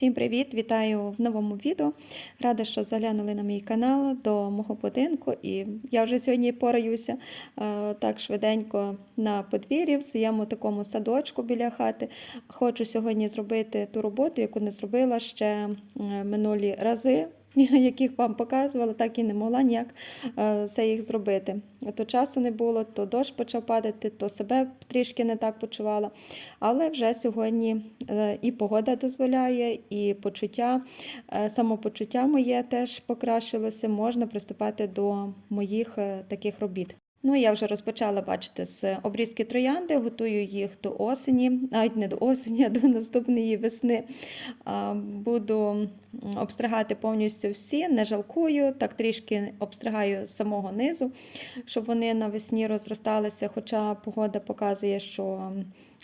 Всім привіт! Вітаю в новому відео. Рада, що заглянули на мій канал до мого будинку. І я вже сьогодні пораюся е, так швиденько на подвір'ї, в своєму такому садочку біля хати. Хочу сьогодні зробити ту роботу, яку не зробила ще е, минулі рази. Яких вам показувала, так і не могла ніяк е, все їх зробити. То часу не було, то дощ почав падати, то себе трішки не так почувала. Але вже сьогодні е, і погода дозволяє, і почуття, е, самопочуття моє теж покращилося. Можна приступати до моїх таких робіт. Ну, я вже розпочала бачити з обрізки троянди, готую їх до осені, навіть не до осені, а до наступної весни. Буду обстригати повністю всі, не жалкую, так трішки обстригаю самого низу, щоб вони навесні розросталися. Хоча погода показує, що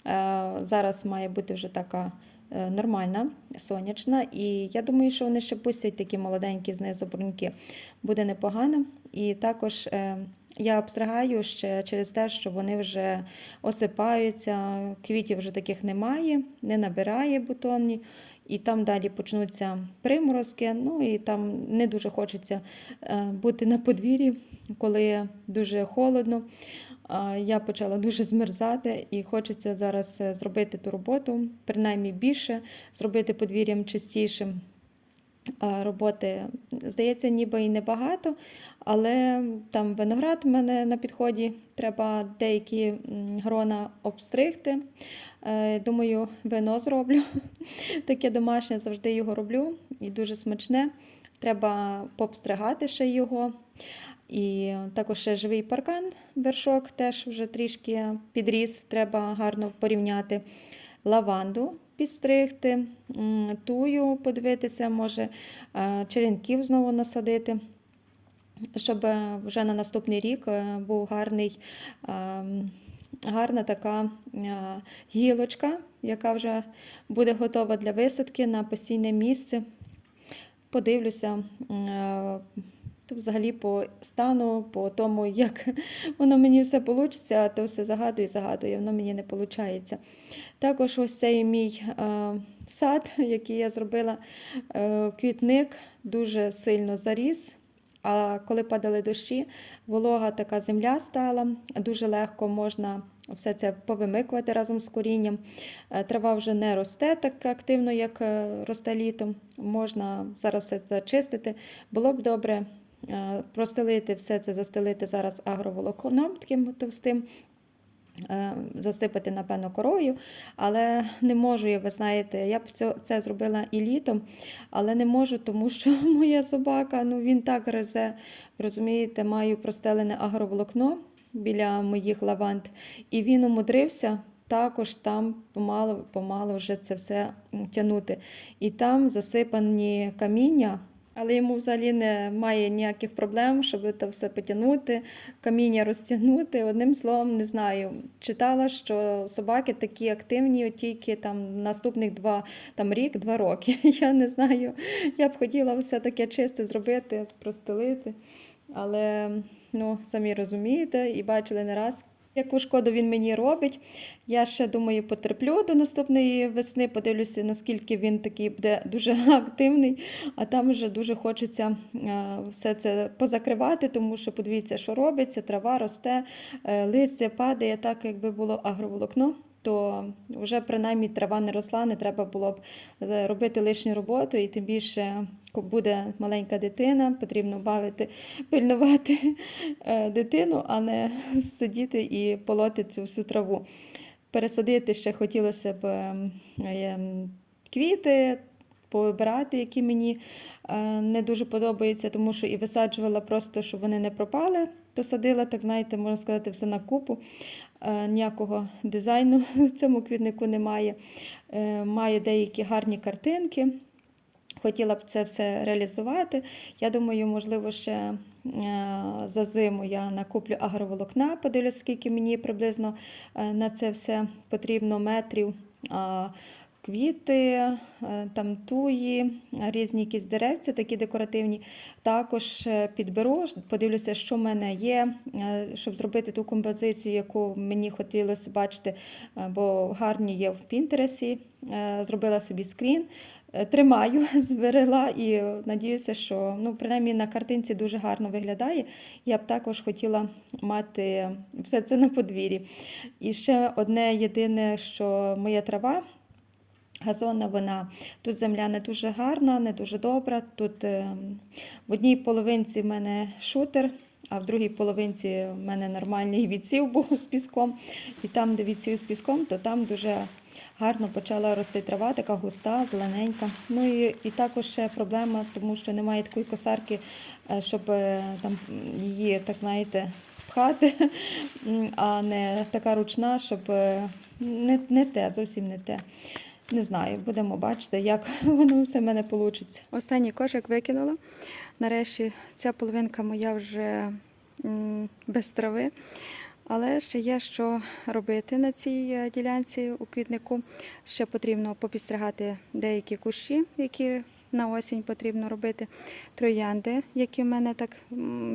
е, зараз має бути вже така. е, Нормальна, сонячна, і я думаю, що вони ще пустять такі молоденькі знизу бруньки. Буде непогано. І також е, я обстригаю ще через те, що вони вже осипаються, квітів вже таких немає, не набирає бутонні. І там далі почнуться приморозки. Ну і там не дуже хочеться е, бути на подвір'ї, коли дуже холодно. Я почала дуже змерзати і хочеться зараз е, зробити ту роботу, принаймні більше, зробити подвір'ям чистішим. Роботи, здається, ніби і небагато, але там виноград в мене на підході, треба деякі грона обстригти. Е, Думаю, вино зроблю. Таке домашнє завжди його роблю і дуже смачне. Треба пообстригати ще його. І також ще живий паркан, вершок теж вже трішки підріс, треба гарно порівняти. Лаванду підстригти, тую подивитися, може е, черенків знову насадити, щоб е, вже на наступний рік е, був гарний, е, гарна така е, гілочка, яка вже буде готова для висадки на постійне місце. Подивлюся. взагалі по стану, по тому, як воно мені все вийде, то все загадую, загадую, воно мені не виходить. Також ось цей мій сад, який я зробила, квітник дуже сильно заріс. А коли падали дощі, волога така земля стала, дуже легко можна все це повимикувати разом з корінням. Е, Трава вже не росте так активно, як е, росте літом. Можна зараз все це чистити. Було б добре е, простелити все це, застелити зараз агроволокном таким товстим. Е, Засипати, напевно, корою, але не можу я, ви знаєте, я б це, зробила і літом, але не можу, тому що моя собака, ну він так гризе, розумієте, маю простелене агроволокно біля моїх лаванд, і він умудрився також там помалу, помалу вже це все тягнути. І там засипані каміння. Але йому взагалі немає ніяких проблем, щоб це все потягнути, каміння розтягнути. Одним словом, не знаю. Читала, що собаки такі активні тільки там наступних два там рік, два роки. Я не знаю. Я б хотіла все таке чисте зробити, простелити. Але ну, самі розумієте і бачили не раз. Яку шкоду він мені робить. Я ще думаю, потерплю до наступної весни, подивлюся, наскільки він такий буде дуже активний, а там вже дуже хочеться е, все це позакривати, тому що подивіться, що робиться, трава росте, е, листя падає, так якби було агроволокно. То вже принаймні трава не росла, не треба було б е, робити лишню роботу, і тим більше буде маленька дитина, потрібно бавити, пильнувати е, дитину, а не сидіти і полоти цю всю траву. Пересадити ще хотілося б ем, ем, квіти, повибирати, які мені е, не дуже подобаються, тому що і висаджувала просто, щоб вони не пропали, то садила, так знаєте, можна сказати, все на купу. Е, Ніякого дизайну в цьому квітнику немає. Е, Має деякі гарні картинки. Хотіла б це все реалізувати. Я думаю, можливо, ще е, за зиму я накуплю агроволокна, подивлюсь, скільки мені приблизно на це все потрібно метрів. Квіти, е, там туї, різні якісь деревця, такі декоративні. Також е, підберу, подивлюся, що в мене є, е, щоб зробити ту композицію, яку мені хотілося бачити, бо гарні є в Пінтересі. Зробила собі скрін тримаю, зберегла і надіюся, що ну, принаймні на картинці дуже гарно виглядає. Я б також хотіла мати все це на подвір'ї. І ще одне єдине, що моя трава. Газонна вона тут земля не дуже гарна, не дуже добра. Тут е, в одній половинці в мене шутер, а в другій половинці в мене нормальний відсів був з піском. І там, де відсів з піском, то там дуже гарно почала рости трава, така густа, зелененька. Ну і, і також ще проблема, тому що немає такої косарки, е, щоб е, там її, так знаєте, пхати, а не така ручна, щоб е, не, не те, зовсім не те. Не знаю, будемо бачити, як воно все в мене вийде. Останній кошик викинула. Нарешті ця половинка моя вже без трави. Але ще є що робити на цій е, ділянці у квітнику. Ще потрібно попістригати деякі кущі, які на осінь потрібно робити. Троянди, які в мене так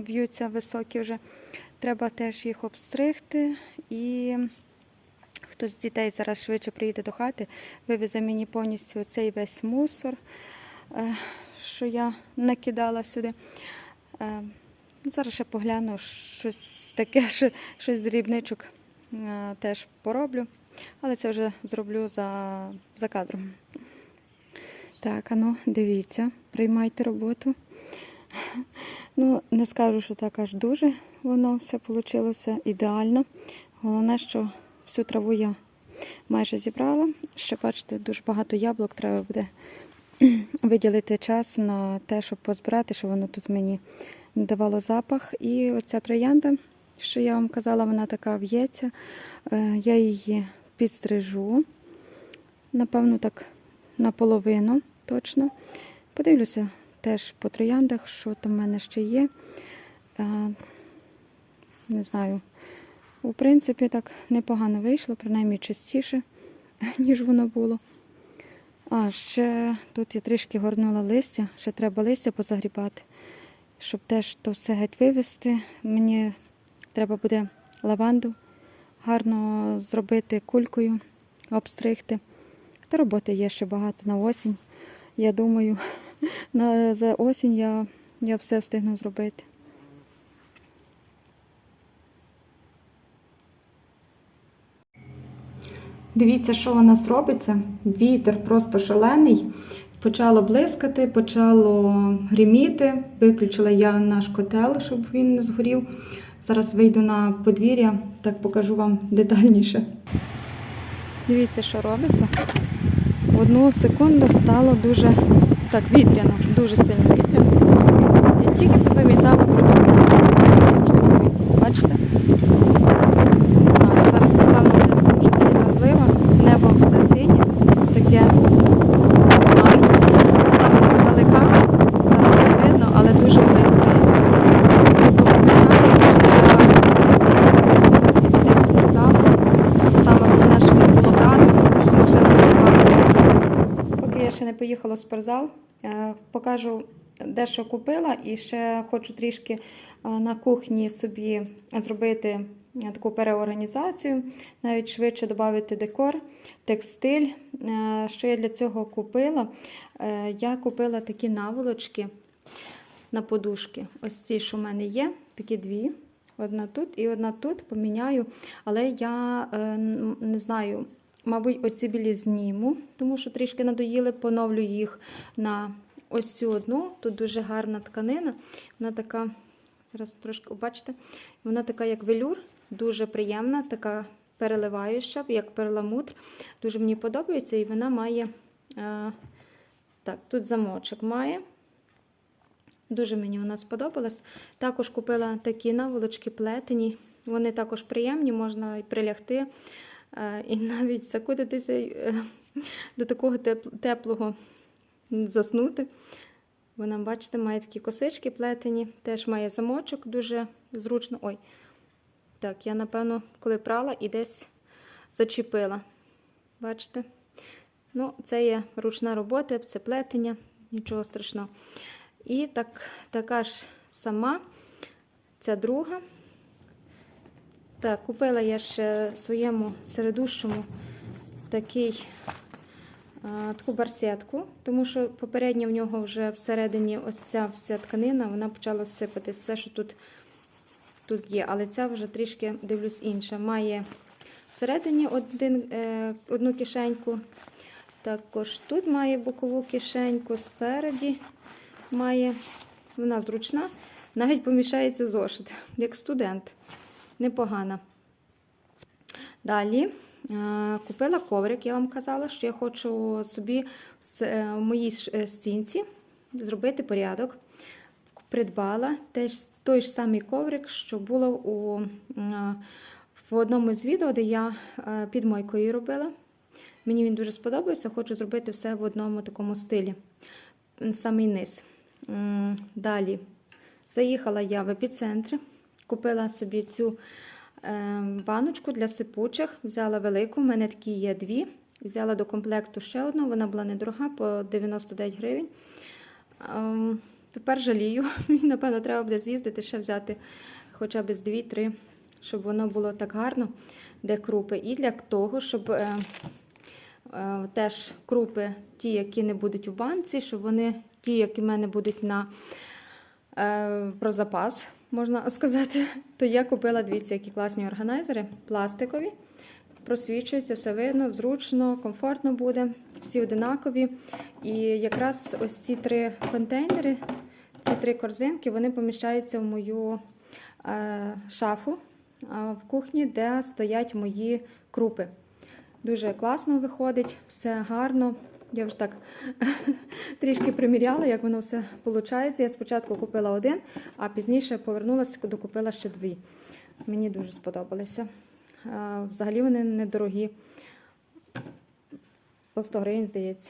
в'ються високі вже. Треба теж їх обстригти і хтось з дітей зараз швидше приїде до хати, вивезе мені повністю цей весь мусор, е, що я накидала сюди. Е, Зараз ще погляну щось таке, щось з дрібничок е, теж пороблю, але це вже зроблю за, за кадром. Так, ану, дивіться, приймайте роботу. Ну, не скажу, що так аж дуже воно все вийшло ідеально. Головне, що всю траву я майже зібрала. Ще бачите, дуже багато яблук треба буде виділити час на те, щоб позбирати, щоб воно тут мені давало запах. І оця троянда, що я вам казала, вона така в'ється. Е, Я її підстрижу. Напевно, так наполовину точно. Подивлюся теж по трояндах, що там в мене ще є. Е, Не знаю. У принципі, так непогано вийшло, принаймні чистіше, ніж воно було. А ще тут я трішки горнула листя, ще треба листя позагрібати, щоб теж то все геть вивезти. Мені треба буде лаванду гарно зробити кулькою, обстригти. Та роботи є ще багато на осінь. Я думаю, на, за осінь я, я все встигну зробити. Дивіться, що у нас робиться. Вітер просто шалений. Почало блискати, почало гриміти. Виключила я наш котел, щоб він не згорів. Зараз вийду на подвір'я, так покажу вам детальніше. Дивіться, що робиться. В одну секунду стало дуже так вітряно, дуже сильно вітряно. Я тільки позамітала прибирання. Бачите? Не знаю, зараз напевно буде дуже сильна злива, небо все синє, таке гарне. Там здалека, зараз не видно, але дуже близьке. Тобто помічаю, що я стільки споздав. Саме головне, що не було граду, що машина не була. Поки я ще не поїхала в спортзал, е, покажу дещо купила і ще хочу трішки е, на кухні собі зробити е, таку переорганізацію, навіть швидше додати декор, текстиль. Що я для цього купила? Я купила такі наволочки на подушки. Ось ці, що в мене є, такі дві. Одна тут і одна тут поміняю. Але я не знаю, мабуть, оці білі зніму, тому що трішки надоїли, поновлю їх на ось цю одну. Тут дуже гарна тканина. Вона така, зараз трошки бачите, вона така, як велюр, дуже приємна, така переливаюча, як перламутр. Дуже мені подобається, і вона має. Е, так, тут замочок має. Дуже мені вона сподобалась. Також купила такі наволочки плетені. Вони також приємні, можна і прилягти, і навіть закутитися е, до такого теплого заснути. Вона, бачите, має такі косички плетені, теж має замочок, дуже зручно. Ой, так, я, напевно, коли прала і десь зачепила. Бачите? Ну, це є ручна робота, це плетення, нічого страшного. І так, така ж сама, ця друга. Так, купила я ще своєму середущому такий а, таку барсетку, тому що попередньо в нього вже всередині ось ця вся тканина, вона почала сипатись. Все, що тут, тут є, але ця вже трішки дивлюсь інша. Має всередині один, е, одну кишеньку. Також тут має бокову кишеньку, спереді має, вона зручна, навіть поміщається зошит, як студент. Непогана. Далі е, купила коврик, я вам казала, що я хочу собі в е, моїй е, стінці зробити порядок. Придбала теж той ж самий коврик, що було у, в одному з відео, де я під мойкою робила. Мені він дуже сподобався, хочу зробити все в одному такому стилі. Самий низ. Далі заїхала я в епіцентр, купила собі цю е, баночку для сипучих, взяла велику, в мене такі є дві. Взяла до комплекту ще одну, вона була недорога, по 99 гривень. Ем, Тепер жалію. Мені, напевно, треба буде з'їздити, ще взяти хоча б з 2-3, щоб воно було так гарно, де крупи. І для того, щоб е, е, теж крупи, ті, які не будуть у банці, щоб вони, ті, які в мене будуть на е, про запас, можна сказати, то я купила дивіться, які класні органайзери, пластикові. Просвічується, все видно, зручно, комфортно буде, всі одинакові. І якраз ось ці три контейнери, ці три корзинки, вони поміщаються в мою е, шафу е, в кухні, де стоять мої крупи. Дуже класно виходить, все гарно. Я вже так трішки приміряла, як воно все виходить. Я спочатку купила один, а пізніше повернулася, докупила ще дві. Мені дуже сподобалися. Взагалі вони недорогі. По 100 гривень, здається.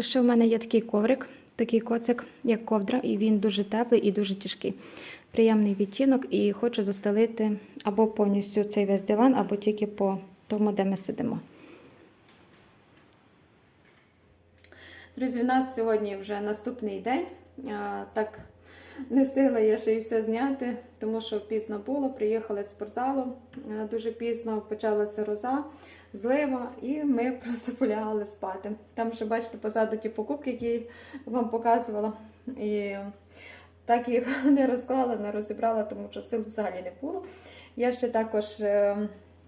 Ще в мене є такий коврик, такий коцик, як ковдра, і він дуже теплий і дуже тяжкий. Приємний відтінок, і хочу застелити або повністю цей весь диван, або тільки по тому, де ми сидимо. Друзі, у нас сьогодні вже наступний день. Так, не встигла я ще й все зняти, тому що пізно було. Приїхали з спортзалу дуже пізно, почалася роза, злива, і ми просто полягали спати. Там ще бачите позаду ті покупки, які я вам показувала. І так їх не розклала, не розібрала, тому що сил взагалі не було. Я ще також е,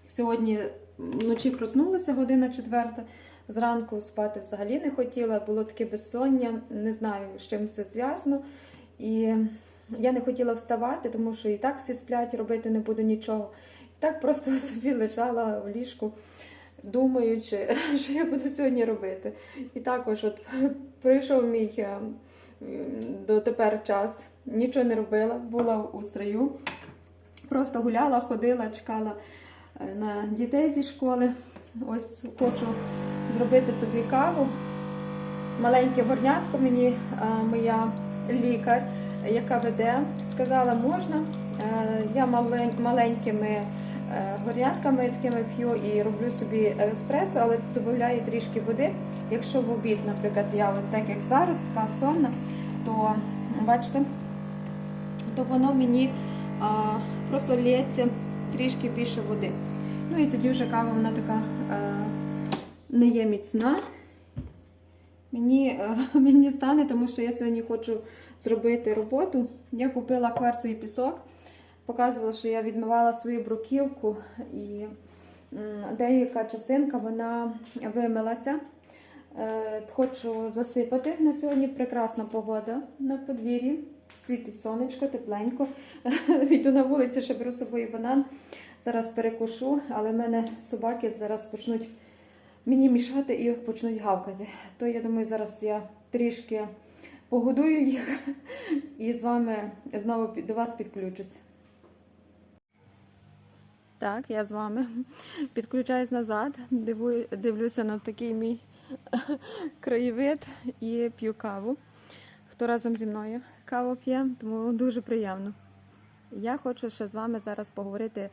сьогодні вночі проснулася година четверта. Зранку спати взагалі не хотіла, було таке безсоння, не знаю, з чим це зв'язано. І я не хотіла вставати, тому що і так всі сплять, робити не буду нічого. І так просто собі лежала в ліжку, думаючи, що я буду сьогодні робити. І також от прийшов мій е, дотепер час, нічого не робила, була у строю, просто гуляла, ходила, чекала е, на дітей зі школи. Ось хочу зробити собі каву. Маленьке горнятко мені а, моя лікар, яка веде, сказала, можна. Е, Я малень- маленькими е, горнятками такими п'ю і роблю собі еспресо, але додаю трішки води. Якщо в обід, наприклад, я от так як зараз, така сонна, то бачите, то воно мені просто лється трішки більше води. Ну і тоді вже кава вона така е, не є міцна. Мені, е, мені стане, тому що я сьогодні хочу зробити роботу. Я купила кварцевий пісок, показувала, що я відмивала свою бруківку, і деяка частинка вона вимилася. Е, Хочу засипати. На сьогодні прекрасна погода на подвір'ї. Світить сонечко, тепленько. Йду на вулицю, ще беру з собою банан. Зараз перекушу, але в мене собаки зараз почнуть мені мішати і почнуть гавкати. То я думаю, зараз я трішки погодую їх і з вами знову до вас підключусь. Так, я з вами підключаюсь назад, дивлюся на такий мій краєвид і п'ю каву. Хто разом зі мною каву п'є, тому дуже приємно. Я хочу ще з вами зараз поговорити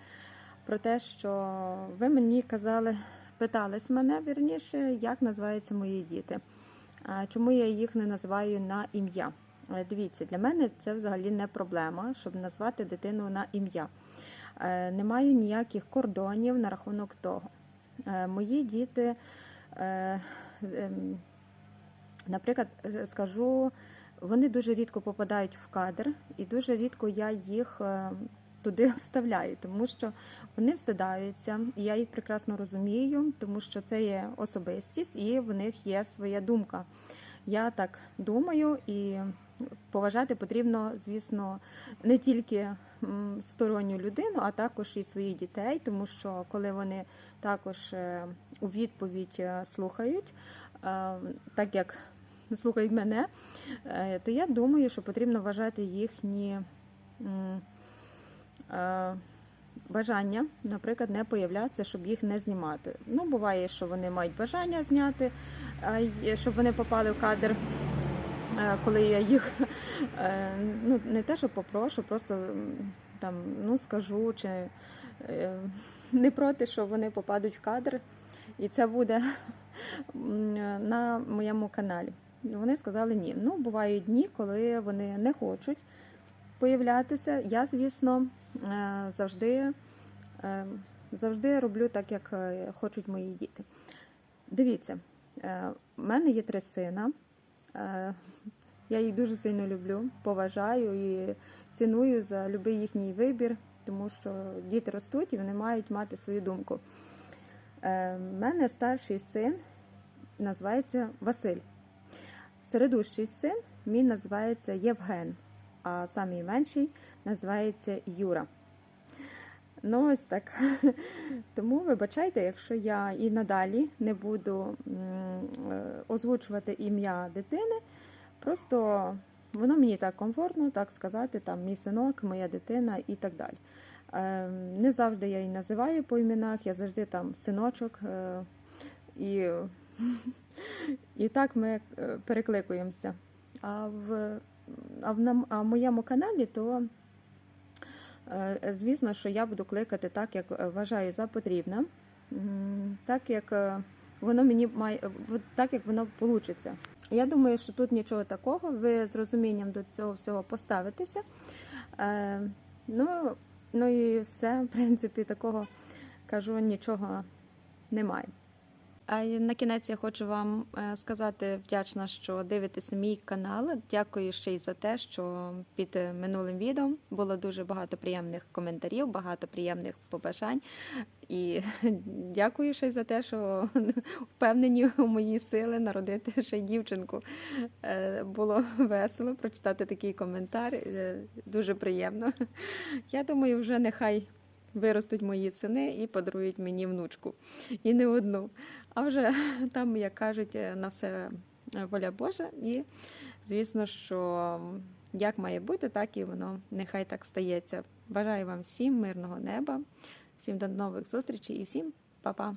про те, що ви мені казали, питались мене вірніше, як називаються мої діти. Чому я їх не називаю на ім'я? Е, Дивіться, для мене це взагалі не проблема, щоб назвати дитину на ім'я. Е, Немає ніяких кордонів на рахунок того. Е, Мої діти, ем, наприклад, скажу, вони дуже рідко попадають в кадр, і дуже рідко я їх е, туди вставляю, тому що вони встидаються, і я їх прекрасно розумію, тому що це є особистість, і в них є своя думка. Я так думаю, і поважати потрібно, звісно, не тільки сторонню людину, а також і своїх дітей, тому що коли вони також е, у відповідь е, слухають, е, так як слухають мене, то я думаю, що потрібно вважати їхні бажання, наприклад, не появлятися, щоб їх не знімати. Ну, буває, що вони мають бажання зняти, е, щоб вони попали в кадр. Е, Коли я їх е, ну не те, що попрошу, просто там ну скажу, чи е, не проти, що вони попадуть в кадр, і це буде на моєму каналі. Вони сказали ні. Ну, бувають дні, коли вони не хочуть появлятися. Я, звісно, е, завжди, е, завжди роблю так, як е, хочуть мої діти. Дивіться, в мене є три сина. Я їх дуже сильно люблю, поважаю і ціную за будь-який їхній вибір, тому що діти ростуть і вони мають мати свою думку. В мене старший син називається Василь. Середущий син мій називається Євген, а самий менший називається Юра. Ну, ось так. Тому вибачайте, якщо я і надалі не буду е, озвучувати ім'я дитини, просто воно мені так комфортно, так сказати, там мій синок, моя дитина і так далі. Е, Не завжди я її називаю по іменах, я завжди там синочок. е, І, і так ми перекликуємося. А в, а в, нам- а в моєму каналі то Е, Звісно, що я буду кликати так, як е, вважаю за потрібне, так як е, воно мені має е, так, як воно вийде. Я думаю, що тут нічого такого. Ви з розумінням до цього всього поставитеся. Е, Ну, ну і все, в принципі, такого кажу, нічого немає. На кінець я хочу вам е, сказати вдячна, що дивитеся мій канал. Дякую ще й за те, що під е, минулим відео було дуже багато приємних коментарів, багато приємних побажань. І дякую ще й за те, що впевнені у мої сили народити ще й дівчинку. Е, Було весело прочитати такий коментар. Дуже приємно. Я думаю, вже нехай виростуть мої сини і подарують мені внучку. І не одну. А вже там, як кажуть, на все воля Божа. І звісно, що як має бути, так і воно нехай так стається. Бажаю вам всім мирного неба, всім до нових зустрічей і всім па-па!